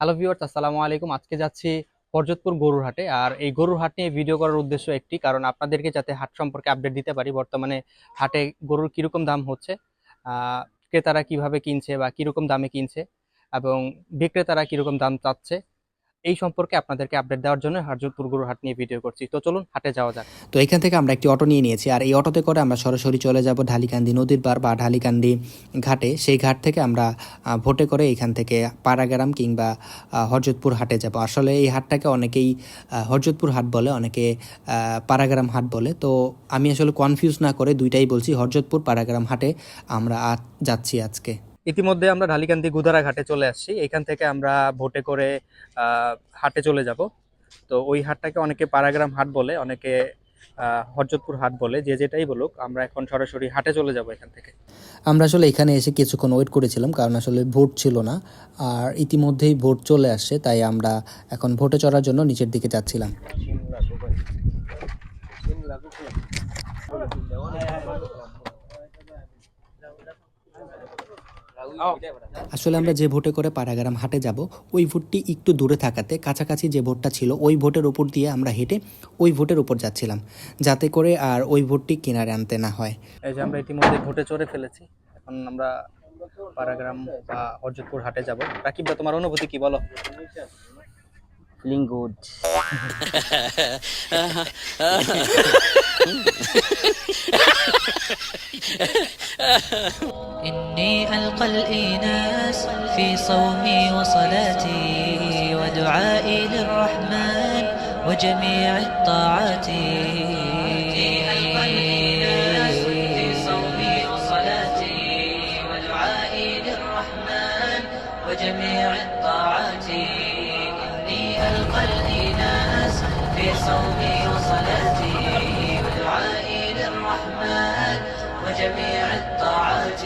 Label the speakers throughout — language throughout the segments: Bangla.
Speaker 1: হ্যালো ভিউয়ার্স আসসালামু আলাইকুম। আজকে যাচ্ছি হরজতপুর গরুর হাটে আর এই গরুর হাট নিয়ে ভিডিও করার উদ্দেশ্য একটি, কারণ আপনাদেরকে যাতে হাট সম্পর্কে আপডেট দিতে পারি, বর্তমানে হাটে গরুর কীরকম দাম হচ্ছে ক্রেতারা কীভাবে কিনছে বা কীরকম দামে কিনছে, এবং বিক্রেতারা কীরকম দাম চাচ্ছে এই সম্পর্কে আপনাদেরকে আপডেট দেওয়ার জন্য হরজতপুর গরুর হাট নিয়ে ভিডিও করছি। তো চলুন, হাটে যাওয়া যাক।
Speaker 2: তো এখান থেকে আমরা একটি অটো নিয়ে নিয়েছি। আর এই অটোতে করে আমরা সরাসরি চলে যাব ঢালিকান্দি নদীর পার বা ঢালিকান্দি ঘাটে। সেই ঘাট থেকে আমরা ভোটে করে এখান থেকে পাড়াগ্রাম কিংবা হরজতপুর হাটে যাব। আসলে এই হাটটাকে অনেকেই হরজতপুর হাট বলে, অনেকে পাড়াগ্রাম হাট বলে। তো আমি আসলে কনফিউজ না করে দুইটাই বলছি, হরজতপুর, পাড়াগ্রাম হাটে আমরা যাচ্ছি আজকে।
Speaker 1: ইতিমধ্যে আমরা ঢালিকান্দি গুদারা ঘাটে চলে আসছি। এখান থেকে আমরা ভোটে করে হাটে চলে যাব। তো ওই হাটটাকে অনেকে পাড়াগ্রাম হাট বলে অনেকে হরজতপুর হাট বলে যে যেটাই বলুক আমরা এখন সরাসরি হাটে চলে যাব এখান থেকে।
Speaker 2: আমরা আসলে এখানে এসে কিছুক্ষণ ওয়েট করেছিলাম কারণ আসলে ভোট ছিল না। আর ইতিমধ্যেই ভোট চলে আসছে তাই আমরা এখন ভোটে চড়ার জন্য নিচের দিকে যাচ্ছিলাম। আসলে আমরা যে ভোটে করে পাড়াগ্রাম হাটে যাব ওই ভোটটি একটু দূরে থাকাতে কাছাকাছি যে ভোটটা ছিল ওই ভোটের উপর দিয়ে আমরা হেঁটে ওই ভোটের উপর যাচ্ছিলাম যাতে করে আর ওই ভোটটি কিনারে আনতে না হয়।
Speaker 1: এই যে আমরা ইতিমধ্যে ভোটে চড়ে ফেলেছি এখন আমরা পাড়াগ্রাম বা হরজতপুর হাটে যাব। রাকিব দা তোমার অনুভূতি কি বলো?
Speaker 3: لينجود
Speaker 4: إني ألقى الإناس في صومي وصلاتي ودعائي للرحمن وجميع الطاعات. وجميع الطاعات. صومي وصلاتي ودعائي للرحمن وجميع الطاعات.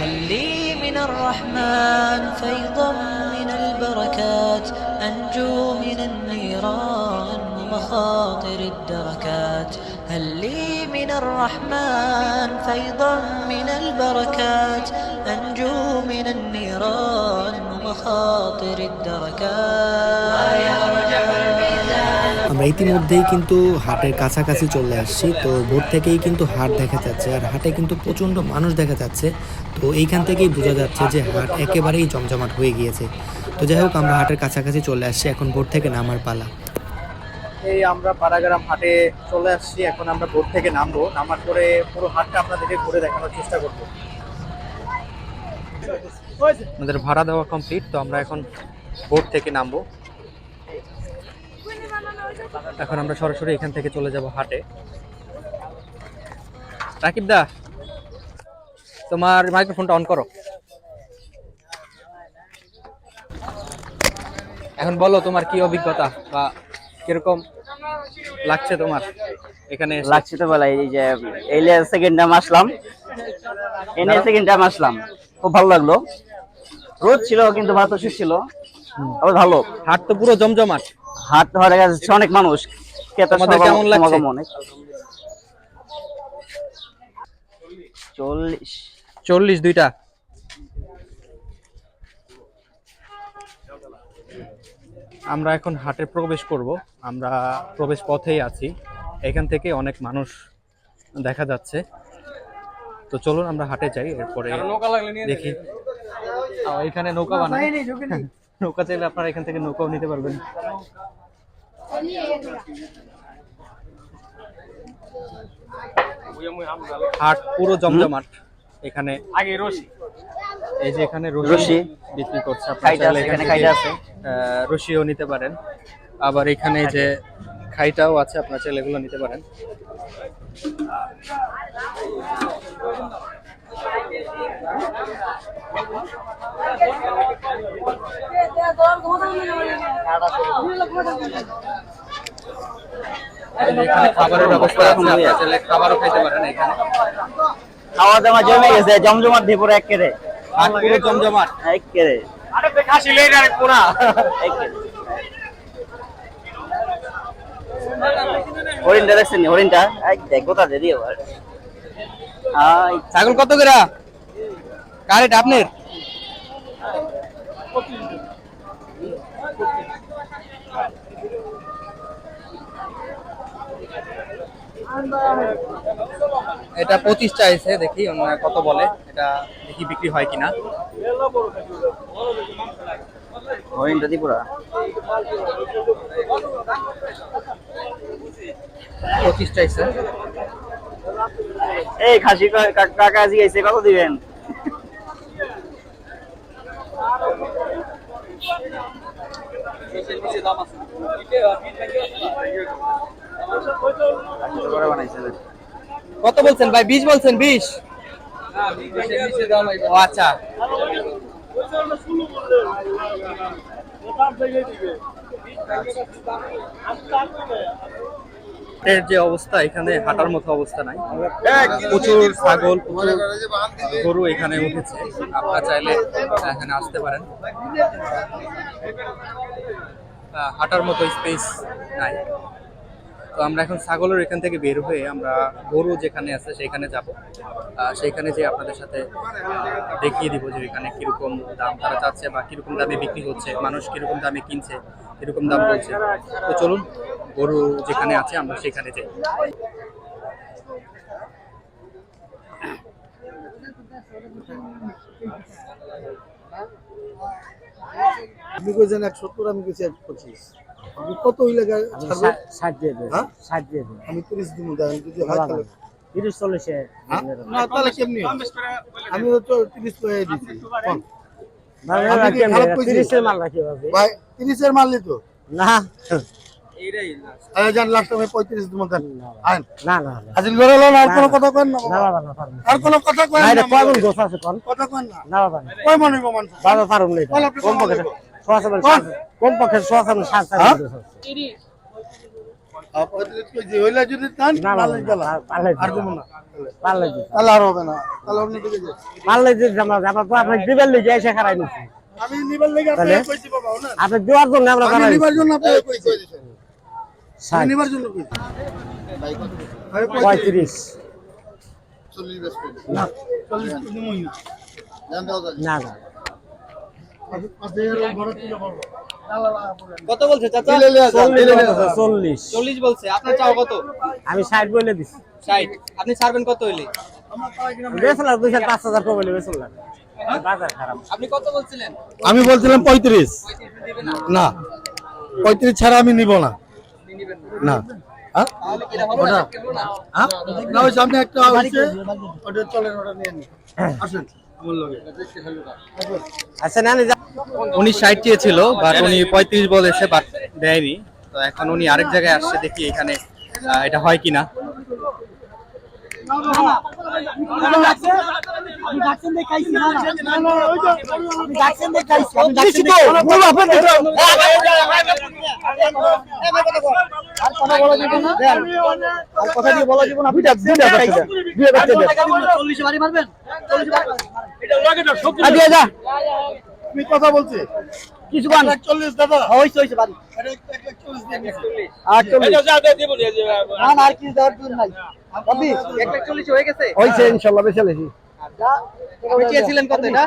Speaker 4: هل لي من الرحمن فيضا من البركات؟ أنجو من النيران ومخاطر الدركات. هل لي من الرحمن فيضا من البركات؟ أنجو من النيران ومخاطر الدركات. يا رجع
Speaker 2: আমরা ইতিমধ্যেই কিন্তু হাটের কাছাকাছি চলে আসছি। তো ভোর থেকেই কিন্তু হাট দেখা যাচ্ছে আর হাটে কিন্তু প্রচণ্ড মানুষ দেখা যাচ্ছে। তো এইখান থেকেই বোঝা যাচ্ছে যে হাট একেবারেই জমজমাট হয়ে গিয়েছে। তো যাই হোক আমরা হাটের কাছাকাছি চলে আসছি। এখন ভোর থেকে নামার পালা।
Speaker 1: এই আমরা পাড়াগ্রাম হাটে চলে আসছি। এখন আমরা বোট থেকে নামবো। নামার পরে পুরো হাটটা আপনাদেরকে ঘুরে দেখানোর চেষ্টা করব। আমাদের ভাড়া দেওয়া কমপ্লিট তো আমরা এখন বোট থেকে নামবো। এখন আমরা সরাসরি এখান থেকে চলে যাব হাটে। রাকিব দা তোমার মাইক্রোফোনটা অন করো। এখন বলো তোমার কি অভিজ্ঞতা বা কীরকম লাগছে তোমার এখানে
Speaker 3: লাগছে তো বলা এই যে এই সেকেন্ড টাইম আসলাম। এনে সেকেন্ড টাইম আসলাম। খুব ভালো লাগল। রোদ ছিল কিন্তু বাতাস ছিল। ভালো।
Speaker 1: হাট তো পুরো জমজমাট।
Speaker 3: হাট হয়ে গেছে অনেক মানুষ।
Speaker 1: কেমন লাগছে?
Speaker 3: অনেক চল্লিশ।
Speaker 1: চল্লিশ দুইটা। আমরা এখন হাটে প্রবেশ করব। আমরা প্রবেশ পথেই আছি। এখান থেকে অনেক মানুষ দেখা যাচ্ছে। তো চলুন আমরা হাটে যাই এরপরে দেখি। এখানে নৌকা বানাই নৌকা চাইলে আপনারা এখান থেকে নৌকাও নিতে পারবেন। হাট পুরো জমজমাট। এখানে আগে রশি। এই যে এখানে রশি। বিক্রি করছে আপনারা এখান
Speaker 3: খাইটা আছে।
Speaker 1: রশিও নিতে পারেন। আবার এখানে যে খাইটাও আছে আপনারা চাইলে এগুলো নিতে পারেন। খাবারের ব্যবস্থা আছে আপনারা চাইলে খাবারও খাইতে পারেন এখানে।
Speaker 3: খাওয়া দাওয়া জমে গেছে জমজমাট এক কেড়ে
Speaker 1: জমজমাট?
Speaker 3: এক কেড়ে এক কেড়ে হরিণটা দেখছেন হরিণটা? দেখো
Speaker 1: ছাগল কত করে? কার এটা আপনার? এটা পঁচিশ চাইছে দেখি অন্য কত বলে এটা দেখি বিক্রি হয় কিনা।
Speaker 3: হরিণটা ত্রিপুরা?
Speaker 1: পঁচিশ চাইছে।
Speaker 3: এই খাসি কাকা জিগাইছে কত দিবেন করে বানাইছে
Speaker 1: কত বলছেন ভাই? বিশ বলছেন বিশ? ও আচ্ছা। এর যে অবস্থা এখানে হাঁটার মতো অবস্থা নাই। প্রচুর ছাগল প্রচুর গরু এখানে উঠেছে। আপনারা চাইলে এখানে আসতে পারেন। হাঁটার মতো স্পেস নাই। তো আমরা এখন ছাগলের এখান থেকে বের হয়ে আমরা গরু যেখানে আছে সেখানে যাব। সেইখানে যে আপনাদের সাথে দেখিয়ে দিব যে এখানে কীরকম দাম তারা চাচ্ছে বা কীরকম দামে বিক্রি হচ্ছে, মানুষ কীরকম দামে কিনছে, কীরকম দাম বলছে। তো চলুন, গরু যেখানে আছে আমরা সেখানে যাই।
Speaker 5: আপনি কইছেন এক সত্তর আমি কইছি এক পঁচিশ। আপনি কত হইলে?
Speaker 6: ষাট দিয়ে দেবে
Speaker 5: হ্যাঁ?
Speaker 6: ষাট দিয়ে দেবে।
Speaker 5: আমি তিরিশ দেন যদি হয় তাহলে।
Speaker 6: তিরিশ চল্লিশে
Speaker 5: হ্যাঁ? না তাহলে কেমনি? আমি তো তিরিশ করে দিচ্ছি?
Speaker 6: তিরিশের মাল রাখি
Speaker 5: তিরিশের মারলি তো
Speaker 6: না।
Speaker 5: মনে। আপনি
Speaker 6: দেওয়ার জন্য আমরা
Speaker 5: নিবার জন্য পঁয়ত্রিশ। না।
Speaker 1: কত বলছে চাচা?
Speaker 6: চল্লিশ চল্লিশ।
Speaker 1: বলছে। আপনার চাও কত?
Speaker 6: আমি ষাট বলে দিছি।
Speaker 1: ষাট। আপনি ছাড়বেন কত হইলে?
Speaker 6: দুইশো পাঁচ হাজার কমলে খারাপ।
Speaker 1: আপনি কত বলছিলেন?
Speaker 5: আমি বলছিলাম পঁয়ত্রিশ। না। পঁয়ত্রিশ ছাড়া আমি নিব না। না হ্যাঁ? হ্যাঁ? সামনে একটা ওটা চলেন ওটা নিয়ে আসেন
Speaker 6: আচ্ছা
Speaker 1: উনি ষাট চেয়েছিল বাট উনি পঁয়ত্রিশ বলেছে বাট দেয়নি তো এখন উনি আরেক জায়গায় আসছে দেখি এখানে এটা হয় কিনা
Speaker 5: কথা দিয়ে বলা জীবন আপনি বলছি। কিছু বান চল্লিশ দাদা। হইছে হইছে বাড়ি। না না আর কি দেওয়ার নাই। আপনি
Speaker 1: একটা চল্লিশ হয়ে গেছে।
Speaker 5: হইছে ইনশাআল্লাহ বেশি
Speaker 1: চেয়েছিলেন কত এটা?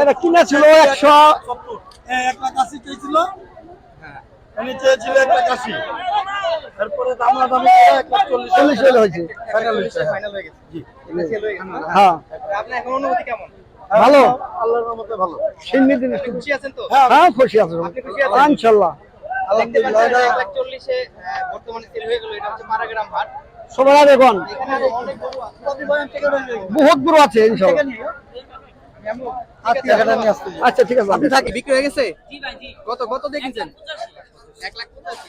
Speaker 5: এটা কিনা ছিল একশো। এক লাখ আশি চেয়েছিল। উনি চেয়েছিল এক লাখ আশি। এরপরে দামলা দামি এক লাখ চল্লিশ চল্লিশ হয়েছে। ফাইনাল হয়েছে
Speaker 1: ফাইনাল হয়ে গেছে। হ্যাঁ আপনার এখন অনুভূতি কেমন?
Speaker 5: ভালো। আল্লাহর রহমতে ভালো। সিন্নি দিন
Speaker 1: খুশি আছেন তো?
Speaker 5: হ্যাঁ খুশি আছেন? ইনশাআল্লাহ
Speaker 1: এক লাখ চল্লিশে বর্তমানে সেল হয়ে গেল। এটা হচ্ছে মারাগ্রাম হাট।
Speaker 5: সবাই দেখুন
Speaker 1: এখানে গরু আছে।
Speaker 5: বহুত বড় আছে আচ্ছা ঠিক আছে।
Speaker 1: আপনি থাকি বিক্রি হয়ে গেছে? কত কত দেখেছেন? এক লাখ পঁচাশি।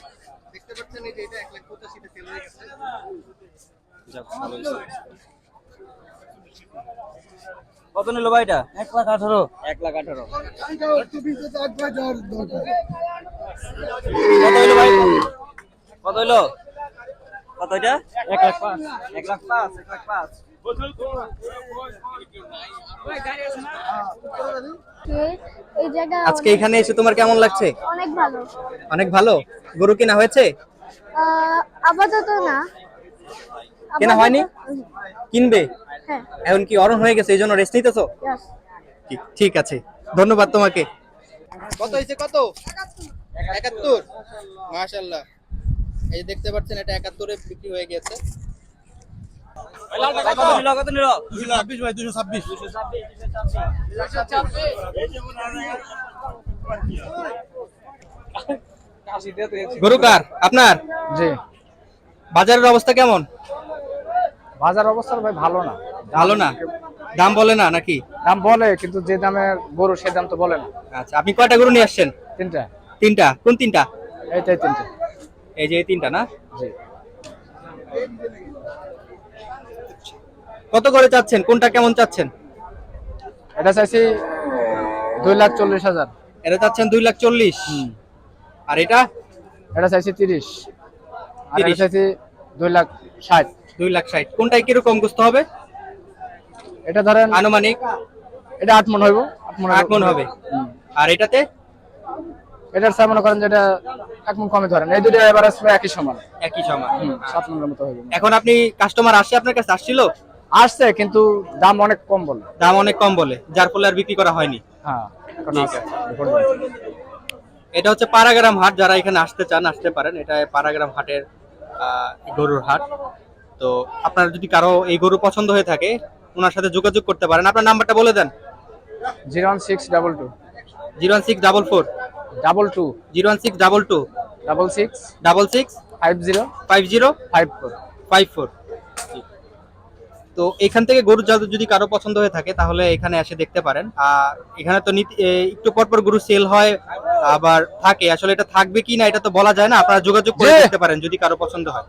Speaker 1: দেখতে পাচ্ছেন এই যে এটা এক লাখ পঁচাশিতে সেল হয়ে গেছে।
Speaker 3: কত নিল ভাই এটা?
Speaker 6: এক লাখ আঠারো।
Speaker 3: এক লাখ আঠারো। কত হইল কত এটা? এক লাখ পাঁচ। এক লাখ পাঁচ এক লাখ পাঁচ।
Speaker 1: আজকে এখানে এসে তোমার কেমন লাগছে?
Speaker 7: অনেক ভালো।
Speaker 1: অনেক ভালো? গরু কিনা হয়েছে?
Speaker 7: আপাতত না।
Speaker 1: কেনা হয়নি? কিনবে?
Speaker 7: হ্যাঁ।
Speaker 1: এখন কি অরণ হয়ে গেছে এই জন্য রেস্ট নিতেছো ঠিক ঠিক আছে। ধন্যবাদ তোমাকে। কত হয়েছে কত? একাত্তর। মাশাল্লাহ এই যে দেখতে পাচ্ছেন এটা একাত্তরে বিক্রি হয়ে গেছে। আপনার?
Speaker 6: জি।
Speaker 1: বাজারের অবস্থা কেমন?
Speaker 6: বাজার অবস্থা ভাই ভালো না।
Speaker 1: ভালো না? দাম বলে না নাকি?
Speaker 6: দাম বলে কিন্তু যে দামে গরু সে দাম তো বলে না।
Speaker 1: আচ্ছা আপনি কয়টা গরু নিয়ে আসছেন?
Speaker 6: তিনটা।
Speaker 1: তিনটা? কোন তিনটা?
Speaker 6: এইটাই তিনটা।
Speaker 1: এই যে এই তিনটা না?
Speaker 6: জি।
Speaker 1: কত করে চাচ্ছেন? কোনটা কেমন চাচ্ছেন?
Speaker 6: এটা চাইছি দুই লাখ চল্লিশ হাজার।
Speaker 1: এটা চাচ্ছেন দুই লাখ চল্লিশ। আর এটা?
Speaker 6: এটা চাইছি তিরিশ। আর এটা
Speaker 1: 30
Speaker 6: চাইছি দুই লাখ ষাট।
Speaker 1: দুই লাখ ষাট। কোনটায় কীরকম গুস্ত হবে?
Speaker 6: এটা ধরেন
Speaker 1: আনুমানিক?
Speaker 6: এটা আট মন হইব আট মন
Speaker 1: হবে। আর এটাতে?
Speaker 6: এটার স্যার মনে করেন যেটা এক মন কমে ধরেন। এই দুটো এবার আসবে একই সমান।
Speaker 1: একই সমান
Speaker 6: সাত মনের মতো হইব
Speaker 1: এখন আপনি কাস্টমার আসছে আপনার কাছে আসছিল?
Speaker 6: আসছে কিন্তু দাম অনেক কম বলে।
Speaker 1: দাম অনেক কম বলে যার ফলে আর বিক্রি করা হয়নি।
Speaker 6: হ্যাঁ।
Speaker 1: এটা হচ্ছে পারাগ্রাম হাট যারা এখানে আসতে চান আসতে পারেন। এটা পারাগ্রাম হাটের গরুর হাট। তো আপনার যদি কারও এই গরু পছন্দ হয়ে থাকে ওনার সাথে যোগাযোগ করতে পারেন। আপনার নাম্বারটা বলে দেন।
Speaker 6: Zero one six double two.
Speaker 1: Zero one six double four.
Speaker 6: Double two
Speaker 1: zero one six double two
Speaker 6: double six
Speaker 1: double six
Speaker 6: five zero
Speaker 1: five zero
Speaker 6: five four
Speaker 1: five four তো এখান থেকে গরুর যাদের যদি কারও পছন্দ হয়ে থাকে তাহলে এখানে এসে দেখতে পারেন। আর এখানে তো একটু পর পর গরু সেল হয় আবার থাকে। আসলে এটা থাকবে কি না এটা তো বলা যায় না। আপনারা যোগাযোগ করে। দেখতে পারেন যদি কারও পছন্দ হয়।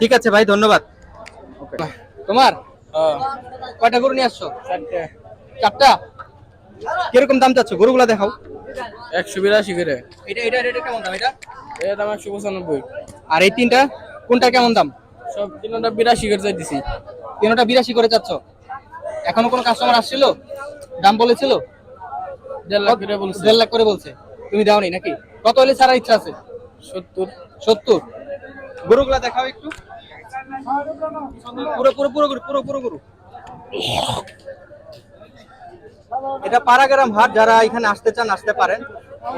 Speaker 1: ঠিক আছে ভাই ধন্যবাদ। তোমার কয়টা গরু নিয়ে আসছো? চারটা? কীরকম দাম চাচ্ছ? গরুগুলা দেখাও।
Speaker 6: একশো বিরাশি করে।
Speaker 1: এটা এটা এটা কেমন দাম এটা?
Speaker 6: দাম একশো পঁচানব্বই।
Speaker 1: আর এই তিনটা কোনটা কেমন দাম?
Speaker 6: সব তিনটা বিরাশি করে চাই দিছি
Speaker 1: তিনটা বিরাশি করে চাচ্ছ? এখনও কোনো কাস্টমার আসছিল? দাম বলেছিল?
Speaker 6: দেড় লাখ করে বলছে।
Speaker 1: দেড় লাখ করে বলছে। তুমি দাওনি নাকি? কত হলে ছাড়ার ইচ্ছা আছে?
Speaker 6: সত্তর।
Speaker 1: সত্তর। গরুগুলা দেখাও একটু। পুরো পুরো পুরো গরু পুরো পুরো গরু। এটা পাড়াগ্রাম হাট যারা এখানে আসতে চান আসতে পারেন।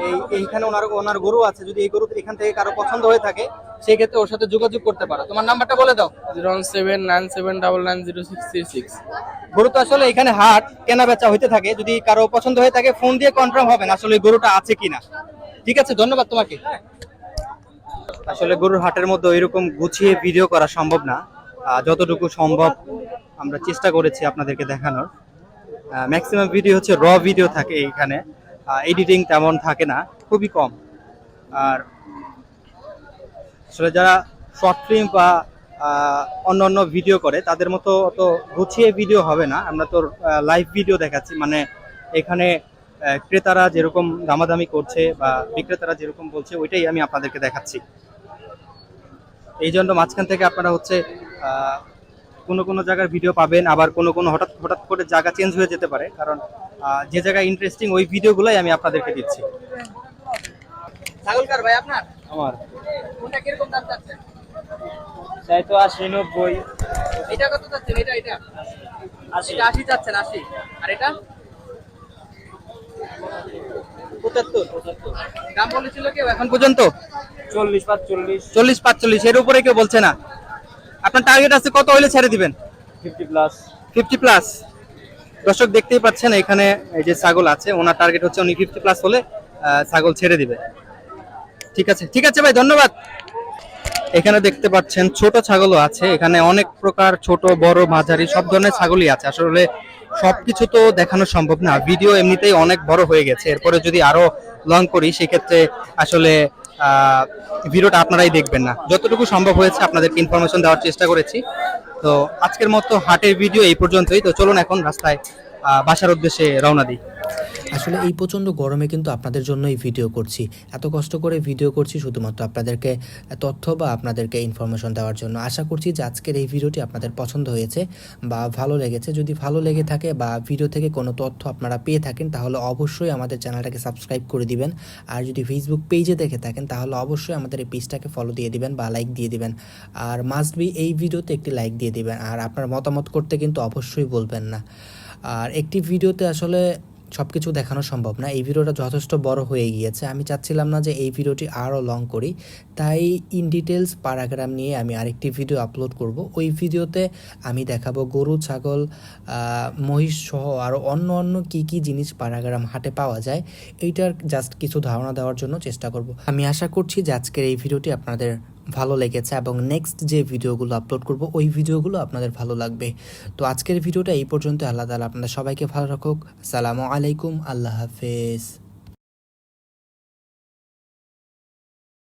Speaker 1: এই এইখানে ওনার ওনার গরু আছে যদি এই গরু এখান থেকে কারও পছন্দ হয়ে থাকে সেই ক্ষেত্রে ওর সাথে যোগাযোগ করতে পারো। তোমার নাম্বারটা বলে দাও।
Speaker 6: Zero seven nine seven double nine zero six three six.
Speaker 1: গরু তো আসলে এখানে হাট কেনা বেচা হইতে থাকে। যদি কারও পছন্দ হয়ে থাকে ফোন দিয়ে কনফার্ম হবেন আসলে গরুটা আছে কিনা। ঠিক আছে ধন্যবাদ তোমাকে। আসলে গরুর হাটের মধ্যে এরকম গুছিয়ে ভিডিও করা সম্ভব না। যতটুকু সম্ভব আমরা চেষ্টা করেছি আপনাদেরকে দেখানোর। ম্যাক্সিমাম ভিডিও হচ্ছে র ভিডিও থাকে এইখানে। এডিটিং তেমন থাকে না, খুবই কম। আর আসলে যারা শর্ট ফিল্ম বা অন্য অন্য ভিডিও করে, তাদের মতো অত গুছিয়ে ভিডিও হবে না। আমরা তো লাইভ ভিডিও দেখাচ্ছি। মানে এখানে ক্রেতারা যেরকম দামাদামি করছে বা বিক্রেতারা যেরকম বলছে, ওইটাই আমি আপনাদেরকে দেখাচ্ছি। এই জন্য মাঝখান থেকে আপনারা হচ্ছে কোনো কোনো জায়গার ভিডিও পাবেন আবার কোনো কোনো হঠাৎ হঠাৎ করে জায়গা চেঞ্জ হয়ে যেতে পারে কারণ যে জায়গায় ইন্টারেস্টিং ওই ভিডিওগুলোই আমি আপনাদেরকে দিচ্ছি। ছাগলকার ভাই আপনার?
Speaker 6: আমার।
Speaker 1: কোনটা কীরকম দাম চাচ্ছেন?
Speaker 6: চাই তো আশি নব্বই।
Speaker 1: এটা কত চাচ্ছেন? এটা এটা? এটা আশি চাচ্ছেন আশি। আর এটা? পঁচাত্তর। দাম বলেছিল কেউ এখন পর্যন্ত?
Speaker 6: চল্লিশ পাঁচচল্লিশ।
Speaker 1: চল্লিশ পাঁচচল্লিশ এর উপরে কেউ বলছে না? আপনার টার্গেট আছে কত হলে ছেড়ে দিবেন?
Speaker 6: ফিফটি প্লাস
Speaker 1: ফিফটি প্লাস দর্শক দেখতেই পাচ্ছেন এখানে এই যে ছাগল আছে ওনার টার্গেট হচ্ছে উনি ফিফটি প্লাস হলে ছাগল ছেড়ে দিবে। ঠিক আছে ঠিক আছে ভাই ধন্যবাদ। এখানে দেখতে পাচ্ছেন ছোট ছাগলও আছে এখানে অনেক প্রকার ছোট বড় মাঝারি সব ধরনের ছাগলই আছে। আসলে সবকিছু তো দেখানো সম্ভব না ভিডিও এমনিতেই অনেক বড় হয়ে গেছে। এরপরে যদি আরও লং করি সেক্ষেত্রে আসলে ভিডিওটা আপনারাই দেখবেন না। যতটুকু সম্ভব হয়েছে আপনাদেরকে ইনফরমেশন দেওয়ার চেষ্টা করেছি। তো আজকের মতো হাটের ভিডিও এই পর্যন্তই। তো চলুন এখন রাস্তায় বাসার উদ্দেশ্যে রওনা দিই।
Speaker 2: আসলে এই প্রচণ্ড গরমে কিন্তু আপনাদের জন্য এই ভিডিও করছি। এত কষ্ট করে ভিডিও করছি শুধুমাত্র আপনাদেরকে তথ্য বা আপনাদেরকে ইনফরমেশন দেওয়ার জন্য। আশা করছি যে আজকের এই ভিডিওটি আপনাদের পছন্দ হয়েছে বা ভালো লেগেছে। যদি ভালো লেগে থাকে বা ভিডিও থেকে কোনো তথ্য আপনারা পেয়ে থাকেন, তাহলে অবশ্যই আমাদের চ্যানেলটাকে সাবস্ক্রাইব করে দিবেন। আর যদি ফেসবুক পেজে দেখে থাকেন, তাহলে অবশ্যই আমাদের এই পেজটাকে ফলো দিয়ে দিবেন বা লাইক দিয়ে দিবেন। আর মাস্ট বি এই ভিডিওতে একটি লাইক দিয়ে দিবেন। আর আপনার মতামত করতে কিন্তু অবশ্যই বলবেন না। আর একটি ভিডিওতে আসলে সব কিছু দেখানো সম্ভব না। এই ভিডিওটা যথেষ্ট বড় হয়ে গিয়েছে। আমি চাচ্ছিলাম না যে এই ভিডিওটি আরও লং করি। তাই ইন ডিটেলস প্যারাগ্রাম নিয়ে আমি আরেকটি ভিডিও আপলোড করব। ওই ভিডিওতে আমি দেখাবো গরু, ছাগল মহিষ সহ আরও অন্য অন্য কী কী জিনিস প্যারাগ্রাম হাটে পাওয়া যায়। এইটার জাস্ট কিছু ধারণা দেওয়ার জন্য চেষ্টা করব। আমি আশা করছি যে আজকের এই ভিডিওটি আপনাদের ভালো লেগেছে এবং নেক্সট যে ভিডিওগুলো আপলোড করব, ওই ভিডিওগুলো আপনাদের ভালো লাগবে। তো আজকের ভিডিওটা এই পর্যন্ত আল্লাহ তালা আপনাদের সবাইকে ভালো রাখুক। সালামু আলাইকুম। আল্লাহ হাফেজ।